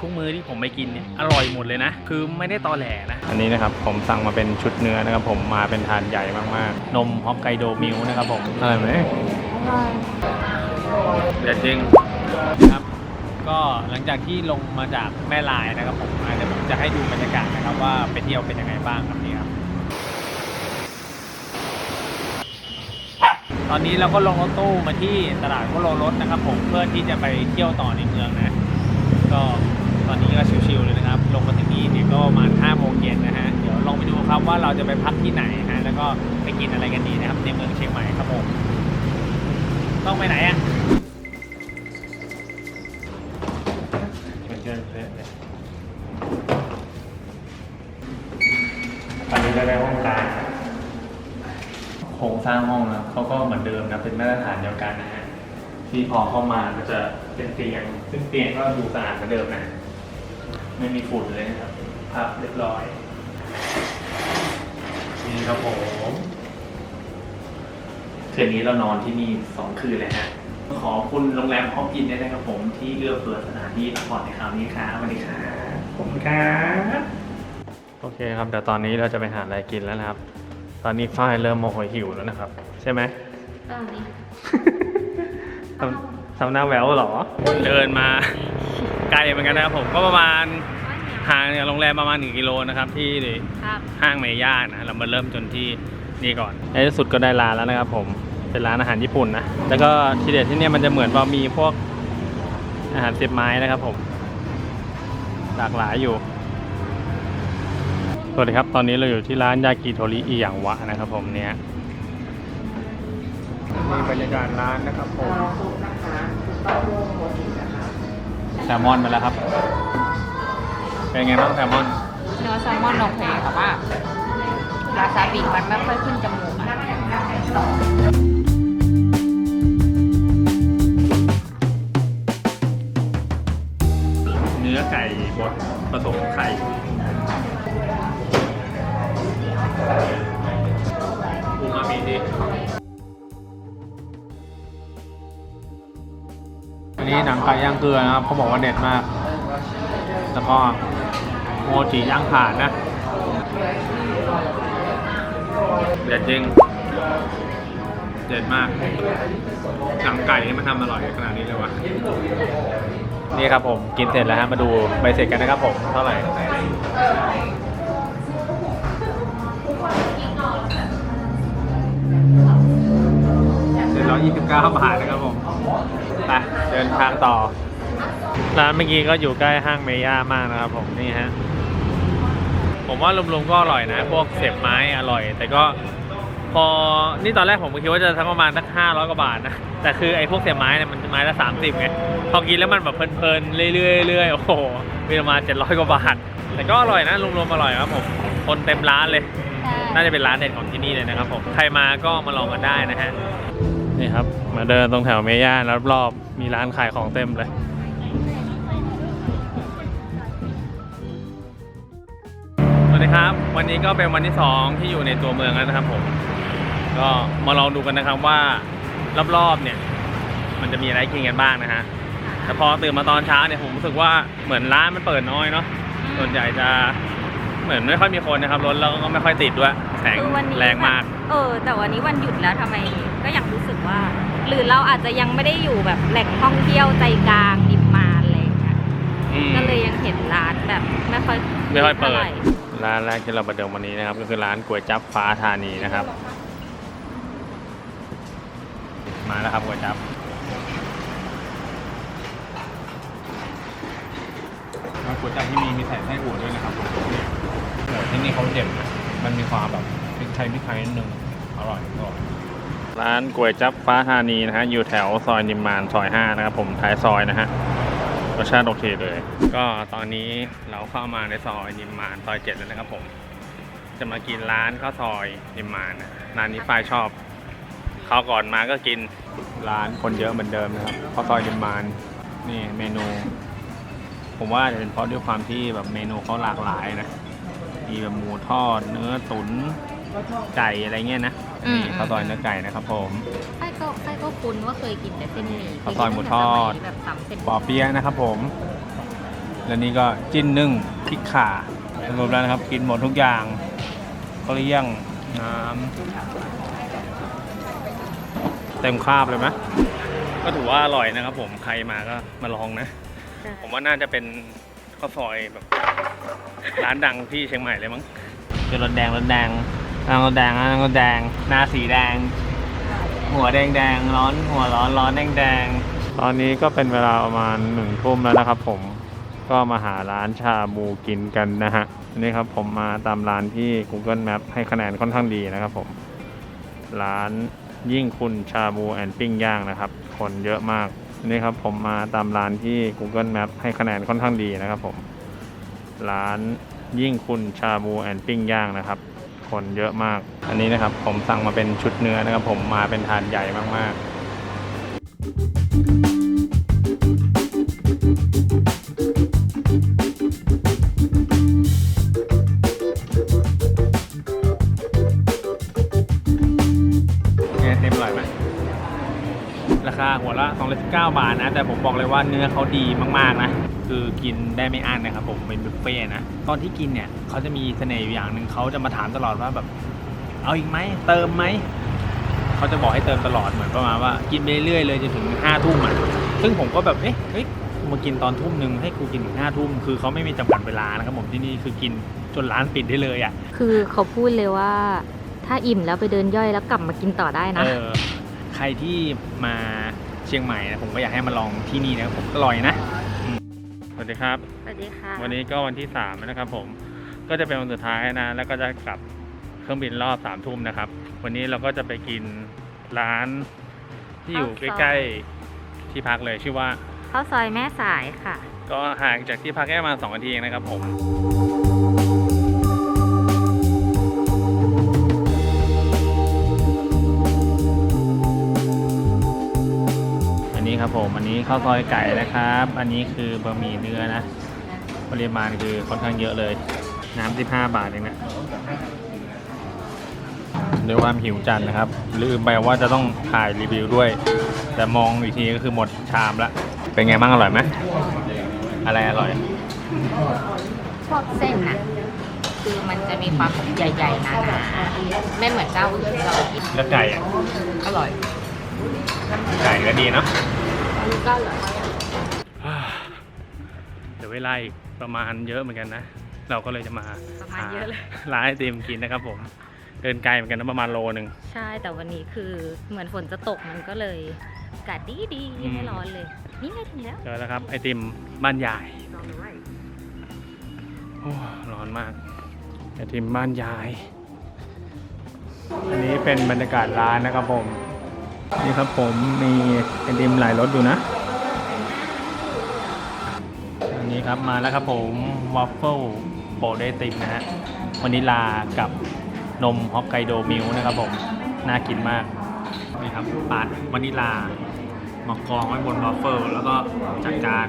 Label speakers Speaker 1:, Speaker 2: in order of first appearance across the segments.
Speaker 1: ทุกมื้อที่ผมไปกินเนี่ยอร่อยหมดเลยนะ คือไม่ได้ตอแหลนะ อันนี้นะครับผมสั่งมาเป็นชุดเนื้อนะครับผมมาเป็นทานใหญ่มากๆ นมฮอกไกโดมิลนะครับผมอะไรไหมเด็ดจริงครับก็หลังจากที่ลงมาจากแม่ลายนะครับผมอะเดี๋ยวผมจะให้ดูบรรยากาศนะครับว่าไปเที่ยวเป็นยังไงบ้างครับนี่ครับตอนนี้เราก็ลงรถตู้มาที่ตลาดก็ลรถนะครับผมเพื่อที่จะไปเที่ยวต่อในเมืองนะ ก็ ตอนนี้ก็ชิวๆเลยนะครับ ลงมาถึงนี่เนี่ยก็ประมาณ5โมงเย็นนะฮะ เดี๋ยวลองไปดูครับว่าเราจะไปพักที่ไหนฮะ แล้วก็ไปกินอะไรกันดีนะครับในเมืองเชียงใหม่ครับผม ต้องไปไหนอะตอนนี้ก็ได้ห้องกลางโครงสร้างห้องนะเขาก็เหมือนเดิมนะเป็นมาตรฐานเดียวกันนะฮะที่พอเข้ามาก็จะเป็นเตียง ซึ่งเตียงก็ดูสะอาดเหมือนเดิมนะ ไม่มีฝุ่นเลยนะครับภาพเรียบร้อย นี่ครับผมคืนนี้เรานอนที่นี่สองคืนเลยฮะขอบคุณโรงแรมฮอปกินด้วยนะครับผมที่เลือกเปิดสถานที่พักผ่อนในคราวนี้ครับสวัสดีครับผมครับโอเคครับเดี๋ยวตอนนี้เราจะไปหาอะไรกินแล้วนะครับ ตอนนี้ฝ้ายเริ่มโมโหหิวแล้วนะครับ ใช่ไหม
Speaker 2: ตอนนี้
Speaker 1: ทำทำหน้าแววเหรอ เดินมา ไกลเหมือนกันนะครับผมก็ประมาณห่างจากโรงแรมประมาณ 1 กิโลนะครับที่
Speaker 2: ครับ
Speaker 1: ห้างเมย่านะเรามาเริ่มจนที่นี่ก่อนในที่สุดก็ได้ร้านแล้วนะครับผมเป็นร้านอาหารญี่ปุ่นนะแล้วก็ทีเด็ดที่เนี่ยมันจะเหมือนว่ามีพวกอาหารเสียบไม้นะครับผมหลากหลายอยู่สวัสดีครับ ตอนนี้เราอยู่ที่ร้านยากิโทริอิอย่างวะนะครับผมเนี่ยนี่บรรยากาศร้านนะครับผม แซลมอนมาแล้วครับ เป็นไงบ้างแซลมอน
Speaker 2: เนื้อแซลมอนโอเคแต่ว่าราซาบิมันไม่ค่อยขึ้นจมูกอะ
Speaker 1: อันนี้หนังไก่ย่างเกลือนะครับเขาบอกว่าเด็ดมาก แล้วก็โมจิย่างผ่านนะ เด็ดจริง เด็ดมาก หนังไก่นี่มันทำอร่อยขนาดนี้เลยวะ นี่ครับผมกินเสร็จแล้วฮะมาดูใบเสร็จกันนะครับผมเท่าไหร่เจ็ดร้อยยี่สิบเก้าบาทนะครับผม ดินทางต่อ ร้านเมื่อกี้ก็อยู่ใกล้ห้างเมย่ามากนะครับผมนี่ฮะ ผมว่ารวมๆก็อร่อยนะ พวกเสียบไม้อร่อย แต่ก็พอ นี่ตอนแรกผมก็คิดว่าจะทั้งประมาณสักห้าร้อยกว่าบาทนะ แต่คือไอ้พวกเสียบไม้เนี่ยมันไม้ละสามสิบไง พอกินแล้วมันแบบเพลินๆเรื่อยๆเรื่อยๆ โอ้โห มีประมาณเจ็ดร้อยกว่าบาท แต่ก็อร่อยนะรวมๆอร่อยครับผม คนเต็มร้านเลย น่าจะเป็นร้านเด็ดของที่นี่เลยนะครับผม ใครมาก็มาลองกันได้นะฮะ นี่ครับ มาเดินตรงแถวเมย่านรอบๆมีร้านขายของเต็มเลย สวัสดีครับ วันนี้ก็เป็นวันที่ 2 ที่อยู่ในตัวเมืองแล้วนะครับผม ก็มาลองดูกันนะครับว่ารอบๆเนี่ย มันจะมีอะไรกินกันบ้างนะฮะแต่พอตื่นมาตอนเช้าเนี่ยผมรู้สึกว่าเหมือนร้านมันเปิดน้อยเนาะส่วนใหญ่จะเหมือนไม่ค่อยมีคนนะครับรถแล้วก็ไม่ค่อยติดด้วย แสง
Speaker 2: คือวันนี้
Speaker 1: แรงมาก
Speaker 2: เออ แต่วันนี้วันหยุดแล้วทำไมก็ยังรู้สึกว่า หรือเราอาจจะยังไม่ได้อยู่แบบแหล่งท่องเที่ยวใจกลางดิมมานอะไรอย่างเงี้ย
Speaker 1: อืม
Speaker 2: ก็เลยยังเห็นร้านแบบไม่ค่อย
Speaker 1: ไม่ค่อยเปิด
Speaker 2: ท่าไหร่
Speaker 1: ร้านแรกที่เราประเดิมวันนี้นะครับ ก็คือร้านก๋วยจั๊บฟ้าธานีนะครับ มาแล้วครับก๋วยจั๊บร้านก๋วยจั๊บที่มีมีใส่ไส้อั่วด้วยนะครับเนี่ยโอ้ที่นี่เขาเด็ดนะ มันมีความแบบพริกไทยพริกไทยนิดนึงอร่อยอร่อยร้านก๋วยจั๊บฟ้าธานีนะฮะอยู่แถวซอยนิมมานซอย5นะครับผมท้ายซอยนะฮะรสชาติโอเคเลย ก็ตอนนี้เราเข้ามาในซอยนิมมานซอยเจ็ดแล้วนะครับผม จะมากินร้านข้าวซอยนิมมานนะร้านนี้ฝ้ายชอบเข้าวก่อนมาก็กินร้านคนเยอะเหมือนเดิมนะครับข้าวซอยนิมมานนี่เมนู ผมว่าจะเป็นเพราะด้วยความที่แบบเมนูเขาหลากหลายนะ มีแบบหมูทอด เนื้อตุ๋นไก่อะไรเงี้ยนะนี่ข้าวซอยเนื้อไก่นะครับผม
Speaker 2: ไส้ก็ไส้ก็คุ้นว่าเคยกินแต่เส้นหมี่
Speaker 1: ข้าวซอยหมูทอด
Speaker 2: แบบสามเส้น
Speaker 1: ปอเปี๊ยะนะครับผม แล้วนี่ก็จิ้นนึ่งพริกข่าสรุปแล้วนะครับ กินหมดทุกอย่างเกลี้ยงน้ำเต็มคราบเลยไหมก็ถือว่าอร่อยนะครับผมใครมาก็มาลองนะ ผมว่าน่าจะเป็น ข้าวซอยแบบร้านดังที่เชียงใหม่เลยมั้งเป็นรถแดงรถแดงนางรถแดงนางรถแดง หน้าสีแดง หัวแดงแดงร้อนหัวร้อนร้อนแดงแดงตอนนี้ก็เป็นเวลาประมาณหนึ่งทุ่มแล้วนะครับผมก็มาหาร้านชาบูกินกันนะฮะอันนี้ครับผมมาตามร้านที่ Google Map ให้คะแนนค่อนข้างดีนะครับผม ร้านยิ่งคุณชาบูแอนปิ้งย่างนะครับ คนเยอะมาก อันนี่ครับผมมาตามร้านที่ Google Map ให้คะแนนค่อนข้างดีนะครับผม ร้านยิ่งคุณชาบูแอนปิ้งย่างนะครับ คนเยอะมาก อันนี้นะครับผมสั่งมาเป็นชุดเนื้อนะครับ ผมมาเป็นถาดใหญ่มากๆเนี่ยเต็มอร่อยไหม ราคาหัวละ219 บาทนะ แต่ผมบอกเลยว่าเนื้อเขาดีมากๆนะ คือกินได้ไม่อั้นนะครับผมเป็นบุฟเฟ่ต์นะ ตอนที่กินเนี่ยเขาจะมีเสน่ห์อยู่อย่างหนึ่งเขาจะมาถามตลอดว่าแบบ เอาอีกไหมเติมไหมเขาจะบอกให้เติมตลอดเหมือนประมาณว่ากินไปเรื่อยๆเลยจนถึงห้าทุ่มอะซึ่งผมก็แบบเอ๊ะเฮ้ยมากินตอนทุ่มหนึ่งให้กูกินถึงห้าทุ่มคือเขาไม่มีจำกัดเวลานะครับผมที่นี่คือกินจนร้านปิดได้เลยอะ
Speaker 2: คือเขาพูดเลยว่า ถ้าอิ่มแล้วไปเดินย่อยแล้วกลับมากินต่อได้นะ
Speaker 1: เออใค รที่มาเชียงใหม่นะผมก็อยากให้มาลองที่นี่นะครับผมอร่อยนะอืมสวัสดีครับ
Speaker 2: สวัสดีค่ะ
Speaker 1: วันนี้ก็วันที่สามแล้วนะครับ ผมก็จะเป็นวันสุดท้ายนะ แล้วก็จะกลับเครื่องบินรอบสามทุ่มนะครับ วันนี้เราก็จะไปกินร้านที่อยู่ใกล้ๆที่พักเลยชื่อว่า
Speaker 2: ข้าวซอยแม่สายค่ะ
Speaker 1: ก็ห่างจากที่พักแค่ประมาณสองนาทีเองนะครับผม นนี้ข้าวซอยไก่นะครับ อันนี้คือบะหมี่เนื้อนะ ปริมาณคือค่อนข้างเยอะเลย น้ำ15บาทเองนะด้วยความหิวจัดนะครับ ลืมไปว่าจะต้องถ่ายรีวิวด้วย แต่มองอีกทีก็คือหมดชามละ เป็นไงบ้างอร่อยไหมอะไรอร่อย
Speaker 2: ชอบเส้นน่ะคือมันจะมีความใหญ่ๆหนาๆไม่เหมือนเจ้าอื่นที่เรากิน
Speaker 1: แล้วไก่อะ
Speaker 2: อร่อย
Speaker 1: ไก่ก็ดีเนาะ
Speaker 2: ก็อร่อย
Speaker 1: เดี๋ยวเวลาอีกประมาณเยอะเหมือนกันนะ เราก็เลยจะมา
Speaker 2: ประมาณเยอะเลย
Speaker 1: หาร้านไอติมกินนะครับผม เดินไกลเหมือนกันนะประมาณโลหนึ่ง
Speaker 2: ใช่แต่วันนี้คือเหมือนฝนจะตกมันก็เลยอากาศดีดี
Speaker 1: อืม
Speaker 2: ไม่ร้อนเลย นี่ไงถึงแล้ว
Speaker 1: เจอแล้วครับไอติมบ้านใหญ่โอ้ร้อนมากไอติมบ้านยาย อันนี้เป็นบรรยากาศร้านนะครับผม นี่ครับผมมีไอติมหลายรสอยู่นะ อันนี้ครับมาแล้วครับผมวอฟเฟิลโปรไดติมนะฮะวานิลากับนมฮอกไกโดมิลนะครับผม น่ากินมากนี่ครับปาดวานิลามากองไว้บนวอฟเฟิลแล้วก็จัดการ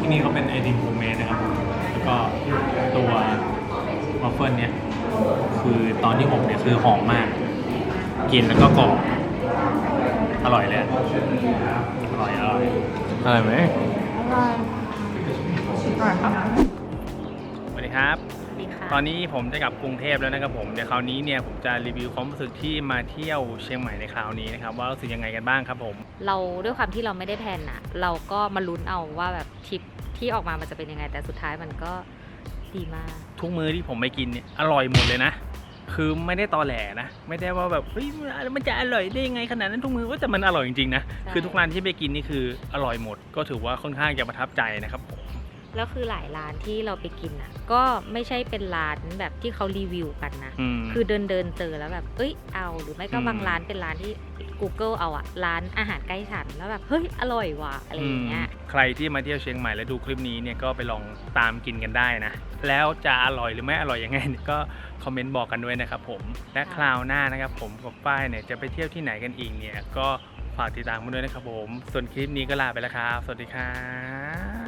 Speaker 1: ที่นี่เขาเป็นไอติมโฮมเมดนะครับ แล้วก็ ววอฟเฟิลเนี่ยคือตอนที่อบเนี่ยคือหอมมาก กินแล้วก็กรอบอร่อยเลยอะอร่อยอร่อยอร่อยไหม
Speaker 2: อร่อยอร่อยครับ
Speaker 1: สวัสดีครับ
Speaker 2: ดีค่ะ
Speaker 1: ตอนนี้ผมจะกลับกรุงเทพแล้วนะครับผมเดี๋ยวคราวนี้เนี่ยผมจะรีวิวความรู้สึกที่มาเที่ยวเชียงใหม่ในคราวนี้นะครับว่ารู้สึกยังไงกันบ้างครับผม
Speaker 2: เราด้วยความที่เราไม่ได้แพลนอะเราก็มาลุ้นเอาว่าแบบทริปที่ออกมามันจะเป็นยังไง แต่สุดท้ายมันก็ ดีมาก
Speaker 1: ทุกมื้อที่ผมไปกินเนี่ยอร่อยหมดเลยนะ คือไม่ได้ตอแหลนะ ไม่ได้ว่าแบบเฮ้ยมันจะอร่อยได้ยังไงขนาดนั้นทุกมื้อว่าแต่มันอร่อยจริงๆนะ
Speaker 2: ใช่
Speaker 1: คือทุกร้านที่ไปกินนี่คืออร่อยหมด ก็ถือว่าค่อนข้างจะประทับใจนะครับผม
Speaker 2: แล้วคือหลายร้านที่เราไปกินอะก็ไม่ใช่เป็นร้านแบบที่เขารีวิวกันนะ
Speaker 1: อืม
Speaker 2: คือเดินเดินเจอแล้วแบบ เอ้ยเอาหรือไม่ก็
Speaker 1: อืม
Speaker 2: บางร้านเป็นร้านที่ Google เอาอะร้านอาหารใกล้ฉันแล้วแบบเฮ้ยอร่อยว่ะอะไรอย่างเงี้ย
Speaker 1: ใครที่มาเที่ยวเชียงใหม่แล้วดูคลิปนี้เนี่ยก็ไปลองตามกินกันได้นะ แล้วจะอร่อยหรือไม่อร่อยยังไงก็คอมเมนต์บอกกันด้วยนะครับผมและคราวหน้านะครับผมกับป้ายเนี่ยจะไปเที่ยวที่ไหนกันอีกเนี่ยก็ฝากติดตามมาด้วยนะครับผม ส่วนคลิปนี้ก็ลาไปแล้วครับ สวัสดีครับ